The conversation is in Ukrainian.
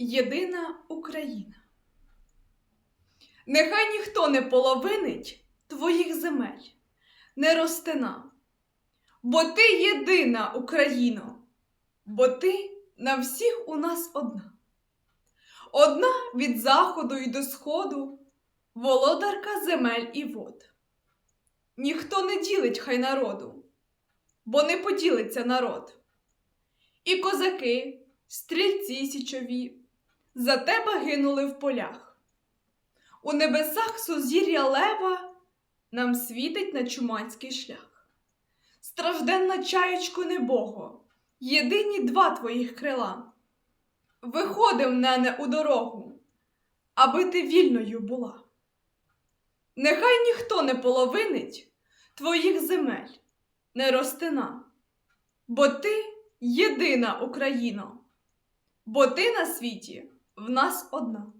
Єдина Україна. Нехай ніхто не половинить твоїх земель, не ростина, бо ти єдина Україно, бо ти на всіх у нас одна. Одна від заходу й до сходу, володарка земель і вод. Ніхто не ділить хай народу, бо не поділиться народ. І козаки, стрільці січові, за тебе гинули в полях. У небесах сузір'я лева нам світить на чуманський шлях. Стражденна чаєчко небого, єдині два твоїх крила. Виходив, нене, у дорогу, аби ти вільною була. Нехай ніхто не половинить твоїх земель, не ростина, бо ти єдина Україно, бо ти на світі в нас одна.